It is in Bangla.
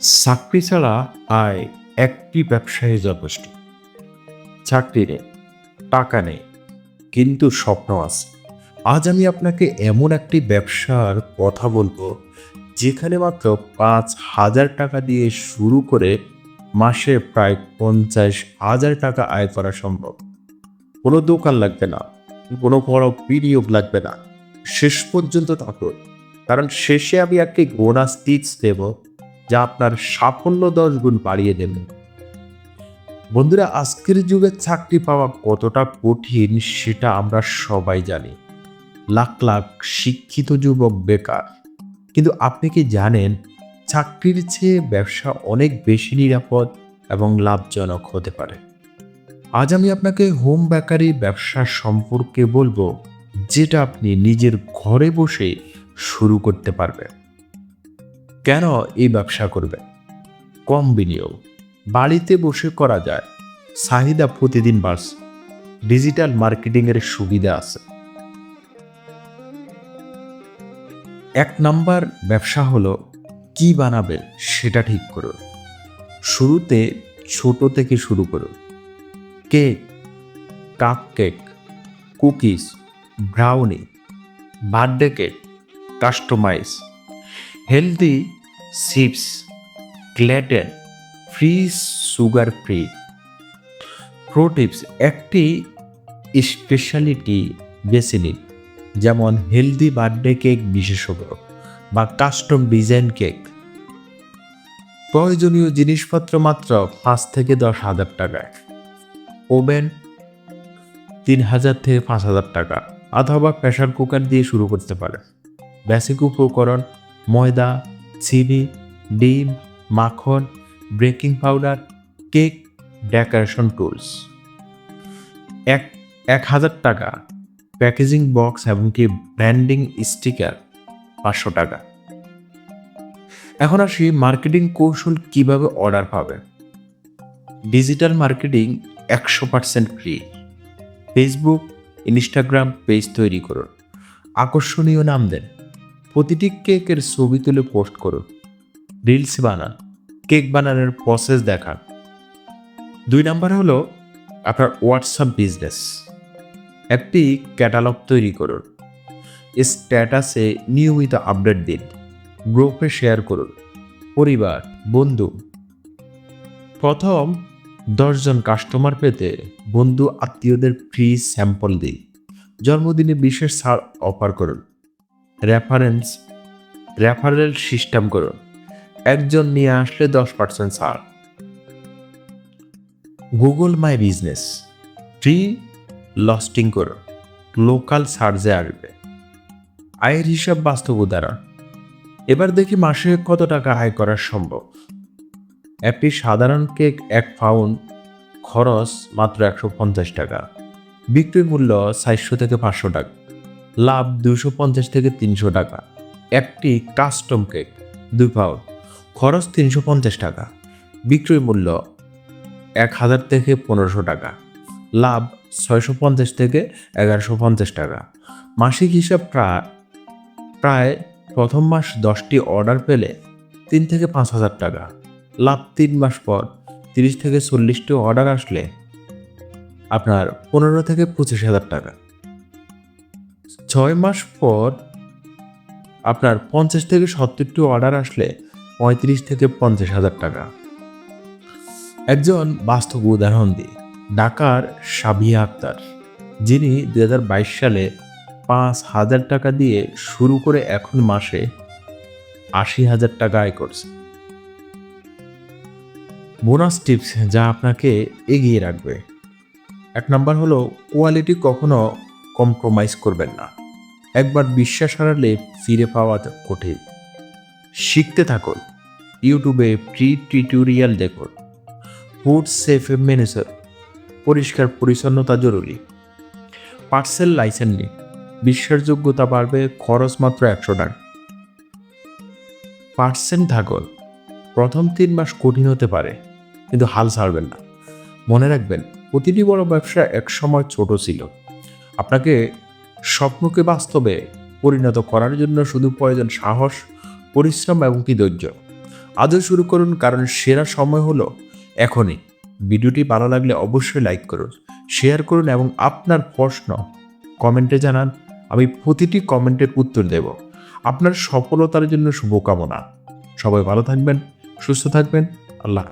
চাকরি ছাড়া আয় একটি ব্যবসায় যথেষ্ট। চাকরি নেই টাকা নেই, কিন্তু স্বপ্ন আছে। আজ আমি আপনাকে এমন একটি ব্যবসার কথা বলব, যেখানে মাত্র পাঁচ হাজার টাকা দিয়ে শুরু করে মাসে প্রায় পঞ্চাশ হাজার টাকা আয় করা সম্ভব। কোনো দোকান লাগবে না, কোনো বড় বিনিয়োগ লাগবে না। শেষ পর্যন্ত থাকুন, কারণ শেষে আমি একটি বোনাস টিপস দেব। যা আপনার সাফল্য দশ গুণ বাড়িয়ে দেবে। বন্ধুরা, আজকের যুগে চাকরি পাওয়া কতটা কঠিন সেটা আমরা সবাই জানি। লাখ লাখ শিক্ষিত যুবক বেকার। কিন্তু আপনি কি জানেন, চাকরির চেয়ে ব্যবসা অনেক বেশি নিরাপদ এবং লাভজনক হতে পারে? আজ আমি আপনাকে হোম বেকারি ব্যবসা সম্পর্কে বলব, যেটা আপনি নিজের ঘরে বসে শুরু করতে পারবেন। কেন এই ব্যবসা করবে? কম বিনিয়োগ। বাড়িতে বসে করা যায়। চাহিদা প্রতিদিন বাড়ছে। ডিজিটাল মার্কেটিংয়ের সুবিধা আছে। এক নাম্বার ব্যবসা হলো, কি বানাবেন সেটা ঠিক করুন শুরুতে ছোট থেকে শুরু করুন cake cupcake cookies, brownie, birthday cake, customise. Healthy chips gluten free sugar free pro tips একটি স্পেশালিটি বেছে নিন, যেমন হেলদি বার্থডে কেক বিশেষজ্ঞ বা কাস্টম ডিজাইন কেক প্রয়োজনীয় জিনিসপত্র মাত্র পাঁচ থেকে দশ হাজার টাকায় ওভেন তিন হাজার থেকে পাঁচ হাজার টাকা, অথবা প্রেশার কুকার দিয়ে শুরু করতে পারেন। বেসিক উপকরণ ময়দা, চিনি, ডিম, মাখন, baking powder, cake, decoration tools. এক এক হাজার টাকা। প্যাকেজিং বক্স এমনকি ব্র্যান্ডিং স্টিকার, পাঁচশো টাকা। এখন আসি মার্কেটিং কৌশল কীভাবে অর্ডার পাবে। ডিজিটাল মার্কেটিং একশো percent free. Facebook, Instagram page তৈরি করুন। আকর্ষণীয় নাম দেন। প্রতিটি কেকের ছবি তুলে পোস্ট করুন। রিলস বানান, কেক বানানোর প্রসেস দেখান। দুই নাম্বার হলো আপনার হোয়াটসঅ্যাপ বিজনেস একটি ক্যাটালগ তৈরি করুন। স্ট্যাটাসে নিয়মিত আপডেট দিন। গ্রুপে শেয়ার করুন। পরিবার, বন্ধু। প্রথম দশজন কাস্টমার পেতে বন্ধু আত্মীয়দের ফ্রি স্যাম্পল দিই জন্মদিনে বিশেষ ছাড় অফার করুন। রেফারেন্স রেফারেল সিস্টেম করুন। একজন নিয়ে আসলে দশ পার্সেন্ট ছাড়। Google my business free listing করুন। লোকাল সার্জে আসবে। আয়ের হিসাব বাস্তব উদাহরণ। এবার দেখি মাসে কত টাকা আয় করা সম্ভব। একটি সাধারণ কেক এক পাউন্ড খরচ মাত্র একশো পঞ্চাশ টাকা। বিক্রয় মূল্য চারশো থেকে পাঁচশো টাকা। লাভ দুশো পঞ্চাশ থেকে তিনশো টাকা। একটি কাস্টম কেক দুই পাউন্ড খরচ তিনশো পঞ্চাশ টাকা। বিক্রয় মূল্য এক হাজার থেকে পনেরোশো টাকা। লাভ ছয়শো পঞ্চাশ থেকে এগারোশো পঞ্চাশ টাকা। মাসিক হিসাব প্রায় প্রায় প্রথম মাস দশটি অর্ডার পেলে তিন থেকে পাঁচ হাজার টাকা। লাভ তিন মাস পর তিরিশ থেকে চল্লিশটি অর্ডার আসলে আপনার পনেরো থেকে পঁচিশ হাজার টাকা। ছয় মাস পর আপনার পঞ্চাশ থেকে সত্তরটি অর্ডার আসলে পঁয়ত্রিশ থেকে পঞ্চাশ হাজার টাকা। একজন বাস্তব উদাহরণ দিই ঢাকার সাবিয়া আক্তার। যিনি দু হাজার বাইশ সালে পাঁচ হাজার টাকা দিয়ে শুরু করে এখন মাসে আশি হাজার টাকা আয় করছে। বোনাস টিপস যা আপনাকে এগিয়ে রাখবে। এক নম্বর হলো কোয়ালিটি কখনো কম্প্রোমাইজ করবেন না। একবার বিশ্বাস হারালে ফিরে পাওয়া কঠিন। শিখতে থাকুন। ইউটিউবে ফ্রি টিউটোরিয়াল দেখুন। ফুড সেফ মেনেজার পরিষ্কার পরিচ্ছন্নতা জরুরি। পার্সেল লাইসেন্স নিন। বিশ্বাসযোগ্যতা বাড়বে, খরচ মাত্র একশো টাকা। পার্সেন্ট থাকুন। প্রথম তিন মাস কঠিন হতে পারে, কিন্তু হাল ছাড়বেন না। মনে রাখবেন, প্রতিটি বড় ব্যবসা একসময় ছোট ছিল। আপনাকে স্বপ্নকে বাস্তবে পরিণত করার জন্য শুধু প্রয়োজন সাহস, পরিশ্রম এবং কি ধৈর্য। আজও শুরু করুন, কারণ সেরা সময় হলো এখনই। ভিডিওটি ভালো লাগলে অবশ্যই লাইক করুন, শেয়ার করুন এবং আপনার প্রশ্ন কমেন্টে জানান। আমি প্রতিটি কমেন্টের উত্তর দেব। আপনার সফলতার জন্য শুভকামনা। সবাই ভালো থাকবেন, সুস্থ থাকবেন। আল্লাহ।